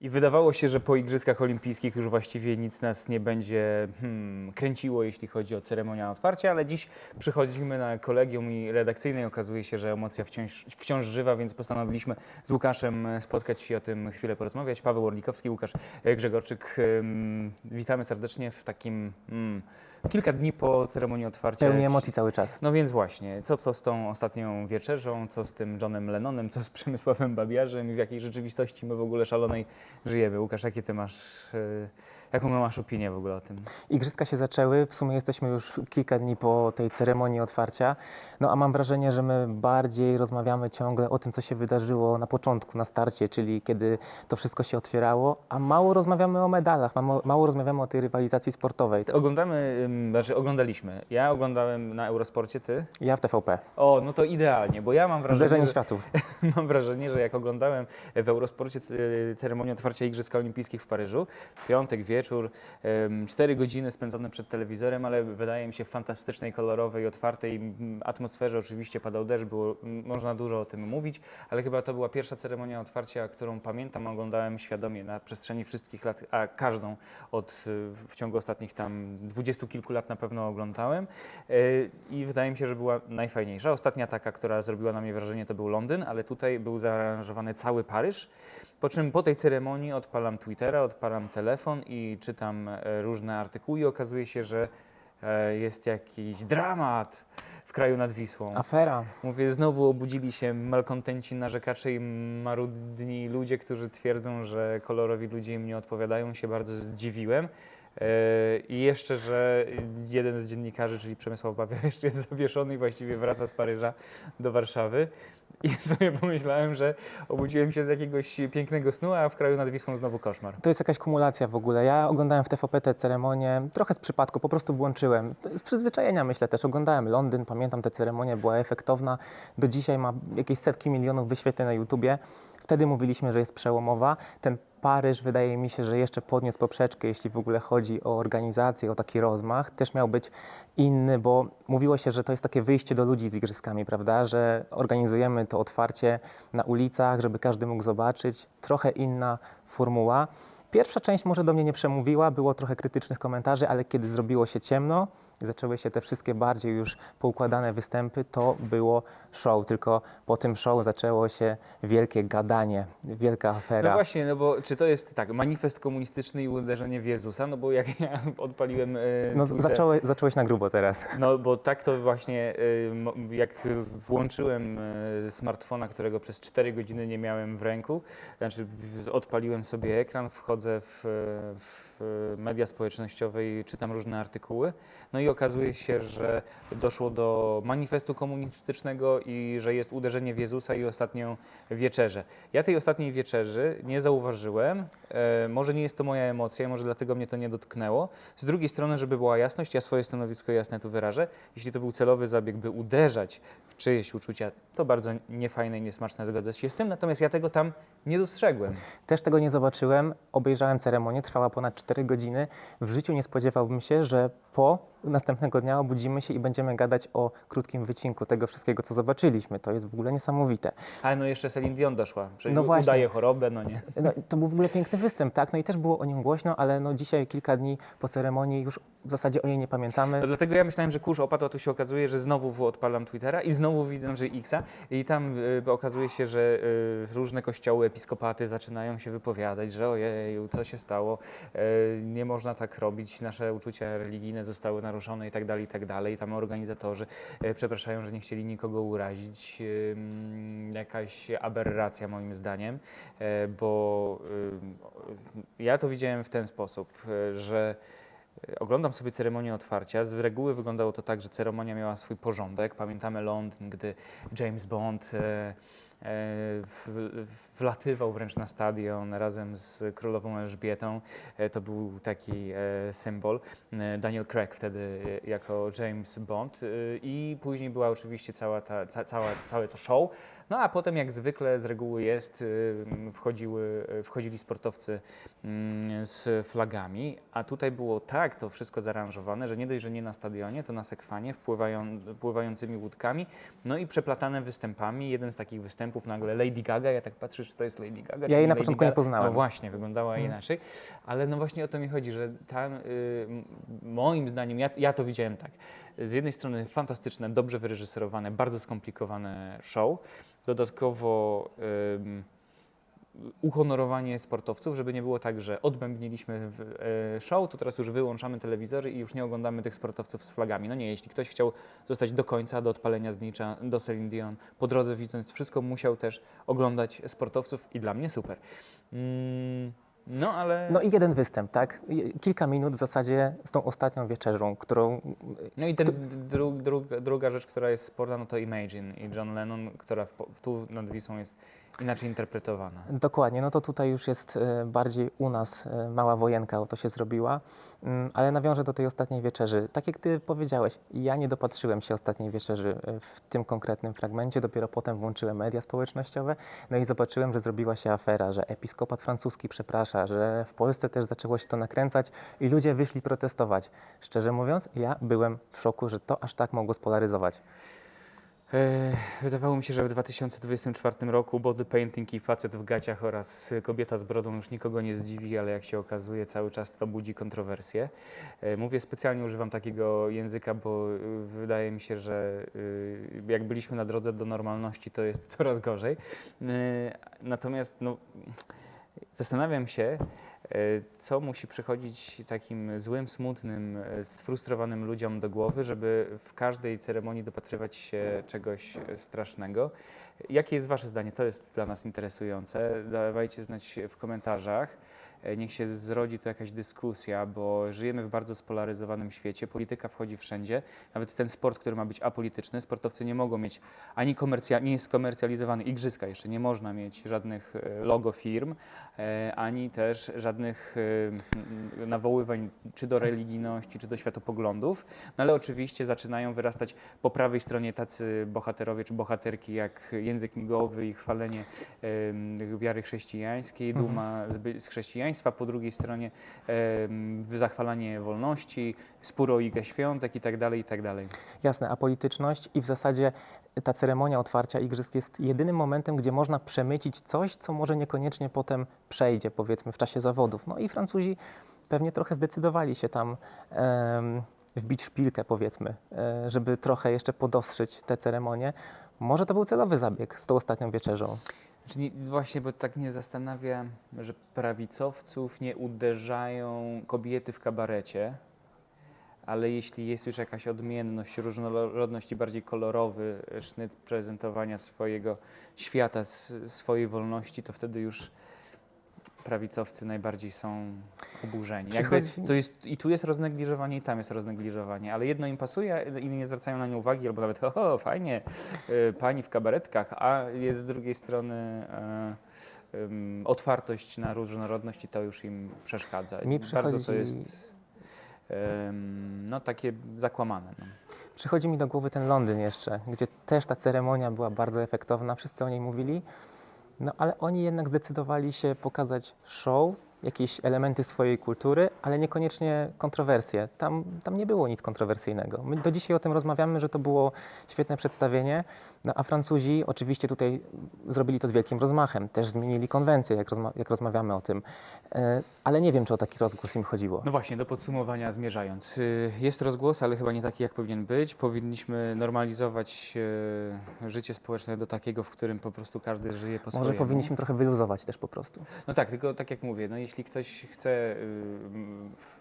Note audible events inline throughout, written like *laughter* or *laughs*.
I wydawało się, że po Igrzyskach Olimpijskich już właściwie nic nas nie będzie hmm, kręciło, jeśli chodzi o ceremonię otwarcia, ale dziś przychodzimy na kolegium i redakcyjne i okazuje się, że emocja wciąż, wciąż żywa, więc postanowiliśmy z Łukaszem e, spotkać się i o tym chwilę porozmawiać. Paweł Orlikowski, Łukasz e, Grzegorczyk, ym, witamy serdecznie w takim mm, kilka dni po ceremonii otwarcia. Pełni emocji cały czas. No więc właśnie, co, co z tą ostatnią wieczerzą, co z tym Johnem Lennonem, co z Przemysławem Babiarzem i w jakiej rzeczywistości my w ogóle szalonej żyjemy. Łukasz, jakie ty masz, y, jaką masz opinię w ogóle o tym? Igrzyska się zaczęły, w sumie jesteśmy już kilka dni po tej ceremonii otwarcia, no a mam wrażenie, że my bardziej rozmawiamy ciągle o tym, co się wydarzyło na początku, na starcie, czyli kiedy to wszystko się otwierało, a mało rozmawiamy o medalach, mało, mało rozmawiamy o tej rywalizacji sportowej. Oglądamy, znaczy oglądaliśmy. Ja oglądałem na Eurosporcie, ty? Ja w TVP. O, no to idealnie, bo ja mam wrażenie, Zderzenie że, światów. *laughs* mam wrażenie, że jak oglądałem w Eurosporcie ceremonię otwarcia Igrzysk Olimpijskich w Paryżu, piątek wieczór, cztery godziny spędzone przed telewizorem, ale wydaje mi się w fantastycznej, kolorowej, otwartej mm, atmosferze. Oczywiście padał deszcz, było, można dużo o tym mówić, ale chyba to była pierwsza ceremonia otwarcia, którą pamiętam, oglądałem świadomie na przestrzeni wszystkich lat, a każdą od w ciągu ostatnich tam dwudziestu kilku lat na pewno oglądałem Y, i wydaje mi się, że była najfajniejsza. Ostatnia taka, która zrobiła na mnie wrażenie, to był Londyn, ale tutaj był zaaranżowany cały Paryż. Po czym po tej ceremonii odpalam Twittera, odpalam telefon i czytam e, różne artykuły i okazuje się, że e, jest jakiś dramat w kraju nad Wisłą. Afera. Mówię, znowu obudzili się malkontenci, narzekacze i marudni ludzie, którzy twierdzą, że kolorowi ludzie im nie odpowiadają. Się bardzo zdziwiłem. E, I jeszcze, że jeden z dziennikarzy, czyli Przemysław Bawiar, jeszcze *laughs* jest zawieszony i właściwie wraca z Paryża do Warszawy. I *laughs* sobie pomyślałem, że obudziłem się z jakiegoś pięknego snu, a w kraju nad Wisłą znowu koszmar. To jest jakaś kumulacja w ogóle. Ja oglądałem w TVP tę ceremonię trochę z przypadku, po prostu włączyłem. Z przyzwyczajenia myślę też. Oglądałem Londyn, pamiętam tę ceremonię, była efektowna. Do dzisiaj ma jakieś setki milionów wyświetleń na YouTubie. Wtedy mówiliśmy, że jest przełomowa. Ten Paryż wydaje mi się, że jeszcze podniósł poprzeczkę, jeśli w ogóle chodzi o organizację, o taki rozmach. Też miał być inny, bo mówiło się, że to jest takie wyjście do ludzi z igrzyskami, prawda? Że organizujemy to otwarcie na ulicach, żeby każdy mógł zobaczyć. Trochę inna formuła. Pierwsza część może do mnie nie przemówiła, było trochę krytycznych komentarzy, ale kiedy zrobiło się ciemno, zaczęły się te wszystkie bardziej już poukładane występy, to było show. Tylko po tym show zaczęło się wielkie gadanie, wielka afera. No właśnie, no bo czy to jest tak, manifest komunistyczny i uderzenie w Jezusa? No bo jak *laughs* ja odpaliłem... e, No, Twitter- zacząłeś, zacząłeś na grubo teraz. No bo tak to właśnie, y, mo- jak włączyłem y, smartfona, którego przez 4 godziny nie miałem w ręku, znaczy odpaliłem sobie ekran, wchodzę w, w media społecznościowe i czytam różne artykuły, no i okazuje się, że doszło do manifestu komunistycznego i że jest uderzenie w Jezusa i ostatnią wieczerzę. Ja tej ostatniej wieczerzy nie zauważyłem, e, może nie jest to moja emocja, może dlatego mnie to nie dotknęło. Z drugiej strony, żeby była jasność, ja swoje stanowisko jasne tu wyrażę. Jeśli to był celowy zabieg, by uderzać w czyjeś uczucia, to bardzo niefajne i niesmaczne, zgodzę się z tym, natomiast ja tego tam nie dostrzegłem. Też tego nie zobaczyłem. Obejrzałem ceremonię, trwała ponad 4 godziny. W życiu nie spodziewałbym się, że po następnego dnia obudzimy się i będziemy gadać o krótkim wycinku tego wszystkiego, co zobaczyliśmy. To jest w ogóle niesamowite. Ale no jeszcze Celine Dion doszła, No właśnie. udaje chorobę, no nie. No, to był w ogóle piękny występ, tak? No i też było o nim głośno, ale no dzisiaj, kilka dni po ceremonii, już w zasadzie o niej nie pamiętamy. No dlatego ja myślałem, że kurz opadł, a tu się okazuje, że znowu odpalam Twittera i znowu widzę, że Xa i tam y, okazuje się, że y, różne kościoły, episkopaty zaczynają się wypowiadać, że ojeju, co się stało, y, nie można tak robić, nasze uczucia religijne zostały naruszone i tak dalej, i tak dalej. Tam organizatorzy y, przepraszają, że nie chcieli nikogo urazić. Jakaś aberracja moim zdaniem, y, bo y, ja to widziałem w ten sposób, że Oglądam sobie ceremonię otwarcia. Z reguły wyglądało to tak, że ceremonia miała swój porządek. Pamiętamy Londyn, gdy James Bond e, e, w, wlatywał wręcz na stadion razem z królową Elżbietą. E, to był taki e, symbol. E, Daniel Craig wtedy e, jako James Bond. E, I później była oczywiście cała ta, ca, cała, całe to show. No a potem, jak zwykle z reguły jest, e, wchodziły, wchodzili sportowcy mm, z flagami, a tutaj było tak to wszystko zaaranżowane, że nie dość, że nie na stadionie, to na sekwanie, wpływają, pływającymi łódkami, no i przeplatane występami. Jeden z takich występów występów nagle Lady Gaga, ja tak patrzę, czy to jest Lady Gaga. czy jej nie na Lady początku nie Gaga. poznałem. No właśnie, wyglądała Mhm. inaczej, ale no właśnie o to mi chodzi, że tam y, moim zdaniem, ja, ja to widziałem tak, z jednej strony fantastyczne, dobrze wyreżyserowane, bardzo skomplikowane show, dodatkowo ym, uhonorowanie sportowców, żeby nie było tak, że odbębniliśmy e, show, to teraz już wyłączamy telewizory i już nie oglądamy tych sportowców z flagami. No nie, jeśli ktoś chciał zostać do końca, do odpalenia znicza, do Celine Dion, po drodze widząc wszystko, musiał też oglądać sportowców i dla mnie super. Mm, no ale... No i jeden występ, tak? Kilka minut w zasadzie z tą ostatnią wieczerzą, którą No i ten dru, dru, druga rzecz, która jest sporna, no to Imagine i John Lennon, która w, tu nad Wisłą jest inaczej interpretowana. Dokładnie, no to tutaj już jest e, bardziej u nas e, mała wojenka o to się zrobiła, Mm, ale nawiążę do tej ostatniej wieczerzy. Tak jak ty powiedziałeś, ja nie dopatrzyłem się ostatniej wieczerzy e, w tym konkretnym fragmencie, dopiero potem włączyłem media społecznościowe, no i zobaczyłem, że zrobiła się afera, że episkopat francuski przeprasza, że w Polsce też zaczęło się to nakręcać i ludzie wyszli protestować. Szczerze mówiąc, ja byłem w szoku, że to aż tak mogło spolaryzować. E, Wydawało mi się, że w 2024 roku body painting i facet w gaciach oraz kobieta z brodą już nikogo nie zdziwi, ale jak się okazuje, cały czas to budzi kontrowersje. E, Mówię specjalnie, używam takiego języka, bo y, wydaje mi się, że jak byliśmy na drodze do normalności, to jest coraz gorzej. E, Natomiast no, zastanawiam się, e, co musi przychodzić takim złym, smutnym, e, sfrustrowanym ludziom do głowy, żeby w każdej ceremonii dopatrywać się czegoś e, strasznego. Jakie jest Wasze zdanie? To jest dla nas interesujące. Dawajcie znać w komentarzach. E, Niech się zrodzi tu jakaś dyskusja, bo żyjemy w bardzo spolaryzowanym świecie. Polityka wchodzi wszędzie. Nawet ten sport, który ma być apolityczny, sportowcy nie mogą mieć ani komercja, nie jest skomercjalizowany. Igrzyska jeszcze nie można mieć żadnych e, logo firm, e, ani też żadnych nawoływań czy do religijności, czy do światopoglądów. No ale oczywiście zaczynają wyrastać po prawej stronie tacy bohaterowie czy bohaterki jak język migowy i chwalenie wiary chrześcijańskiej, Mhm. duma z, by- z chrześcijaństwa, po drugiej stronie zachwalanie wolności, spór o Igę Świątek i tak dalej, i tak. Jasne, apolityczność i w zasadzie ta ceremonia otwarcia igrzysk jest jedynym momentem, gdzie można przemycić coś, co może niekoniecznie potem przejdzie, powiedzmy, w czasie zawodów. No i Francuzi pewnie trochę zdecydowali się tam wbić szpilkę, powiedzmy, e, żeby trochę jeszcze podostrzyć tę ceremonię. Może to był celowy zabieg z tą ostatnią wieczerzą. Znaczy nie, właśnie, bo tak mnie zastanawia, że prawicowców nie uderzają kobiety w kabarecie, ale jeśli jest już jakaś odmienność, różnorodność i bardziej kolorowy sznyt prezentowania swojego świata, swojej wolności, to wtedy już prawicowcy najbardziej są oburzeni. Jakby to jest, I tu jest roznegliżowanie, i tam jest roznegliżowanie, ale jedno im pasuje, inni nie zwracają na nie uwagi, albo nawet, o, fajnie, y, pani w kabaretkach, a jest z drugiej strony em, otwartość na różnorodność i to już im przeszkadza. Mi Bardzo to jest no, takie zakłamane. No. Przychodzi mi do głowy ten Londyn jeszcze, gdzie też ta ceremonia była bardzo efektowna, wszyscy o niej mówili, no ale oni jednak zdecydowali się pokazać show, jakieś elementy swojej kultury, ale niekoniecznie kontrowersje. Tam, tam nie było nic kontrowersyjnego. My do dzisiaj o tym rozmawiamy, że to było świetne przedstawienie, no a Francuzi oczywiście tutaj zrobili to z wielkim rozmachem, też zmienili konwencję, jak, rozma- jak rozmawiamy o tym, E, ale nie wiem, czy o taki rozgłos im chodziło. No właśnie, do podsumowania zmierzając. Y, Jest rozgłos, ale chyba nie taki, jak powinien być. Powinniśmy normalizować e, życie społeczne do takiego, w którym po prostu każdy żyje po Może swojemu. powinniśmy trochę wyluzować też po prostu. No tak, tylko tak jak mówię, no jeśli ktoś chce, y,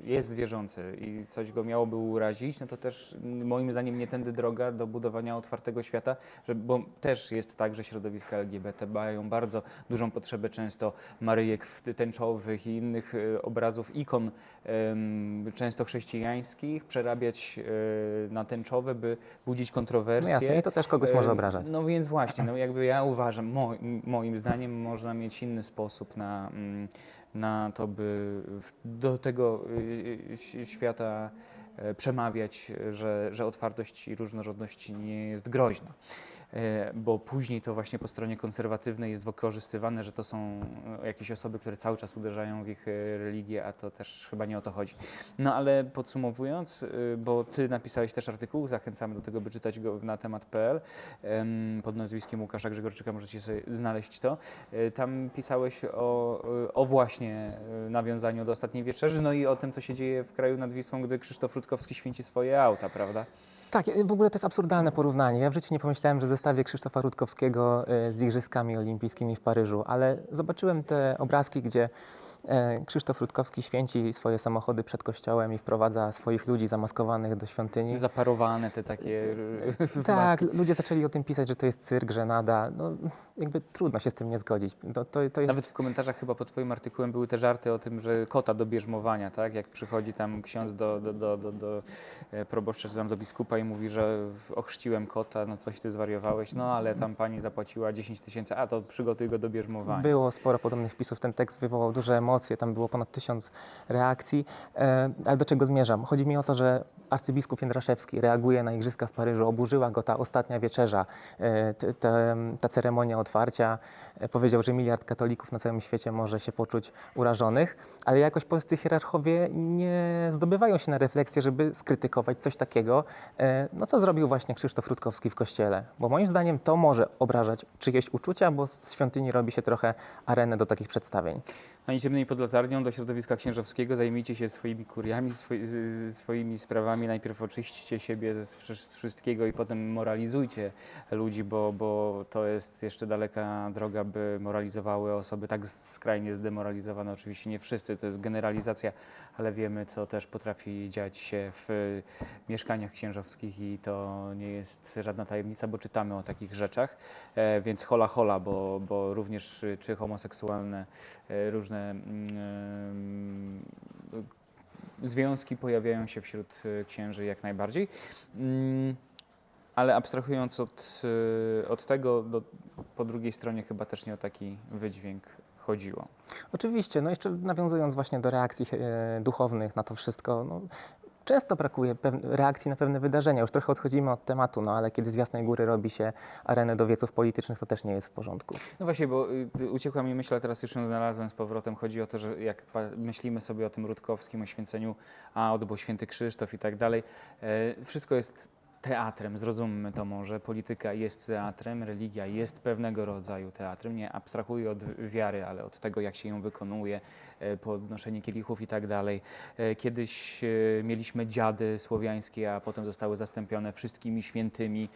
jest wierzący i coś go miałoby urazić, no to też moim zdaniem nie tędy droga do budowania otwartego świata, że, bo też jest tak, że środowiska LGBT mają bardzo dużą potrzebę często maryjek tęczowych i innych y, obrazów, ikon często chrześcijańskich, przerabiać y, na tęczowe, by budzić No kontrowersje. jasne, i to też kogoś może obrażać. No więc właśnie, no jakby ja uważam, mo, moim zdaniem można mieć inny sposób na, mm, na to, by do tego y, y, świata e, przemawiać, że, że otwartość i różnorodność nie jest groźna. E, bo później to właśnie po stronie konserwatywnej jest wykorzystywane, że to są e, jakieś osoby, które cały czas uderzają w ich e, religię, a to też chyba nie o to chodzi. No ale podsumowując, bo ty napisałeś też artykuł, zachęcamy do tego, by czytać go na temat.pl em, pod nazwiskiem Łukasza Grzegorczyka, możecie sobie znaleźć to. Tam pisałeś o, o właśnie nawiązaniu do ostatniej wieczerzy, no i o tym, co się dzieje w kraju nad Wisłą, gdy Krzysztof Rutkowski święci swoje auta, prawda? Tak, w ogóle to jest absurdalne porównanie. Ja w życiu nie pomyślałem, że zestawię Krzysztofa Rutkowskiego e, z Igrzyskami Olimpijskimi w Paryżu, ale zobaczyłem te obrazki, gdzie Krzysztof Rutkowski święci swoje samochody przed kościołem i wprowadza swoich ludzi zamaskowanych do świątyni. Zaparowane te takie y, *laughs* Tak, maski. ludzie zaczęli o tym pisać, że to jest cyrk, żenada. No, jakby trudno się z tym nie zgodzić. To, to, to jest... Nawet w komentarzach chyba pod twoim artykułem były te żarty o tym, że kota do bierzmowania, tak? Jak przychodzi tam ksiądz do, do, do, do, do e, proboszcza czy tam do biskupa i mówi, że ochrzciłem kota, no coś ty zwariowałeś, no ale tam pani zapłaciła 10 tysięcy, a to przygotuj go do bierzmowania. Było sporo podobnych wpisów. Ten tekst wywołał duże emocje, tam było ponad tysiąc reakcji. E, ale do czego zmierzam? Chodzi mi o to, że arcybiskup Jędraszewski reaguje na igrzyska w Paryżu. Oburzyła go ta ostatnia wieczerza, e, t- te- ta ceremonia otwarcia. E, powiedział, że miliard katolików na całym świecie może się poczuć urażonych, ale jakoś polscy hierarchowie nie zdobywają się na refleksję, żeby skrytykować coś takiego, no co zrobił właśnie Krzysztof Rutkowski w kościele. Bo moim zdaniem to może obrażać czyjeś uczucia, bo z świątyni robi się trochę arenę do takich przedstawień. Ani ciemniej pod latarnią do środowiska księżowskiego, zajmijcie się swoimi kuriami, swoi, swoimi sprawami. Najpierw oczyśćcie siebie ze, z wszystkiego i potem moralizujcie ludzi, bo, bo to jest jeszcze daleka droga, by moralizowały osoby tak skrajnie zdemoralizowane. Oczywiście nie wszyscy, to jest generalizacja, ale wiemy, co też potrafi dziać się w mieszkaniach księżowskich i to nie jest żadna tajemnica, bo czytamy o takich rzeczach, e, więc hola hola, bo, bo również czy homoseksualne e, różne mm, e, związki pojawiają się wśród e, księży jak najbardziej. Mm, Ale abstrahując od, e, od tego, do, po drugiej stronie chyba też nie o taki wydźwięk chodziło. Oczywiście, no jeszcze nawiązując właśnie do reakcji duchownych na to wszystko, no, często brakuje reakcji na pewne wydarzenia. Już trochę odchodzimy od tematu, no ale kiedy z Jasnej Góry robi się arenę do wieców politycznych, to też nie jest w porządku. No właśnie, bo y, y, uciekła mi myśl, a teraz już ją znalazłem z powrotem. Chodzi o to, że jak myślimy sobie o tym Rutkowskim, o święceniu aut, bo święty Krzysztof i tak dalej, e, wszystko jest teatrem, zrozummy to może. Polityka jest teatrem, religia jest pewnego rodzaju teatrem. Nie abstrahuję od wiary, ale od tego, jak się ją wykonuje, e, podnoszenie kielichów i tak dalej. E, Kiedyś e, mieliśmy dziady słowiańskie, a potem zostały zastąpione wszystkimi świętymi,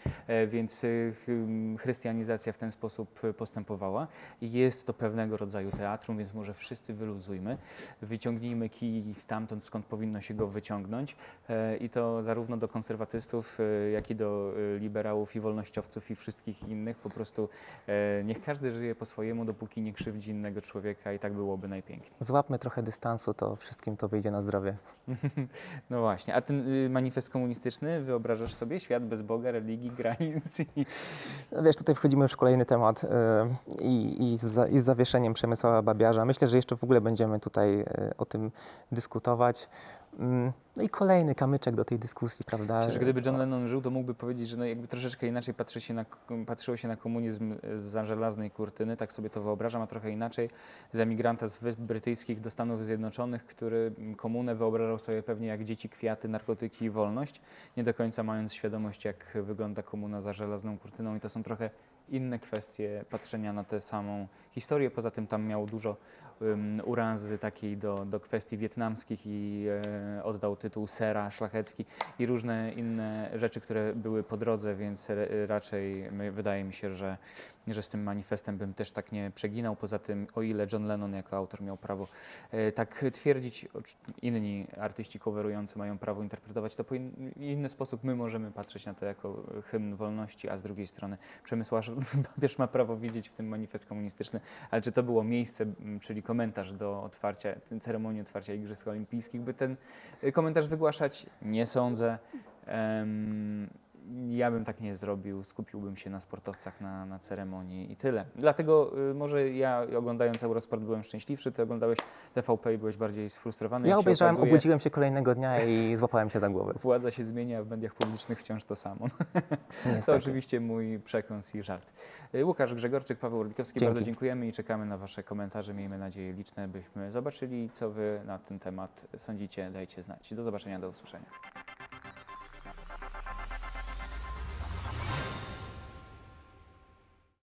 więc ch- chrystianizacja w ten sposób postępowała. Jest to pewnego rodzaju teatrum, więc może wszyscy wyluzujmy, wyciągnijmy kij stamtąd, skąd powinno się go wyciągnąć i to zarówno do konserwatystów, jak i do e, liberałów i wolnościowców i wszystkich innych. Po prostu e, niech każdy żyje po swojemu, dopóki nie krzywdzi innego człowieka i tak byłoby najpiękniej. Złapmy trochę dystansu, to wszystkim to wyjdzie na zdrowie. *laughs* No właśnie, a ten y, manifest komunistyczny, wyobrażasz sobie świat bez Boga, religii, *laughs* granic i No Wiesz, tutaj wchodzimy już w kolejny temat e, i, i, z, i z zawieszeniem Przemysława Babiarza. Myślę, że jeszcze w ogóle będziemy tutaj e, o tym dyskutować. Mm, No i kolejny kamyczek do tej dyskusji, prawda? Przecież gdyby John Lennon żył, to mógłby powiedzieć, że no jakby troszeczkę inaczej patrzy się na, patrzyło się na komunizm za żelaznej kurtyny, tak sobie to wyobrażam, a trochę inaczej z emigranta z Wysp Brytyjskich do Stanów Zjednoczonych, który komunę wyobrażał sobie pewnie jak dzieci, kwiaty, narkotyki i wolność, nie do końca mając świadomość, jak wygląda komuna za żelazną kurtyną i to są trochę inne kwestie patrzenia na tę samą historię. Poza tym tam miał dużo um, urazy takiej do, do kwestii wietnamskich i e, oddał tytuł sera szlachecki i różne inne rzeczy, które były po drodze, więc ra- raczej wydaje mi się, że, że z tym manifestem bym też tak nie przeginał. Poza tym, o ile John Lennon jako autor miał prawo e, tak twierdzić, inni artyści coverujący mają prawo interpretować to po in, inny sposób. My możemy patrzeć na to jako hymn wolności, a z drugiej strony Przemysław *laughs* Babierz ma prawo widzieć w tym manifest komunistyczny, ale czy to było miejsce, m, czyli komentarz do otwarcia, ceremonii otwarcia Igrzysk Olimpijskich, by ten y, komentarz wygłaszać? Nie sądzę. Em, ja bym tak nie zrobił, skupiłbym się na sportowcach, na, na ceremonii i tyle. Dlatego y, może ja oglądając Eurosport byłem szczęśliwszy, ty oglądałeś TVP i byłeś bardziej sfrustrowany. Ja obejrzałem, okazuje, obudziłem się kolejnego dnia i *laughs* złapałem się za głowę. Władza się zmienia, w mediach publicznych wciąż to samo. *laughs* To oczywiście mój przekąs i żart. Y, Łukasz Grzegorczyk, Paweł Orlikowski, Dzięki. bardzo dziękujemy i czekamy na Wasze komentarze. Miejmy nadzieję liczne, byśmy zobaczyli, co Wy na ten temat sądzicie. Dajcie znać. Do zobaczenia, do usłyszenia.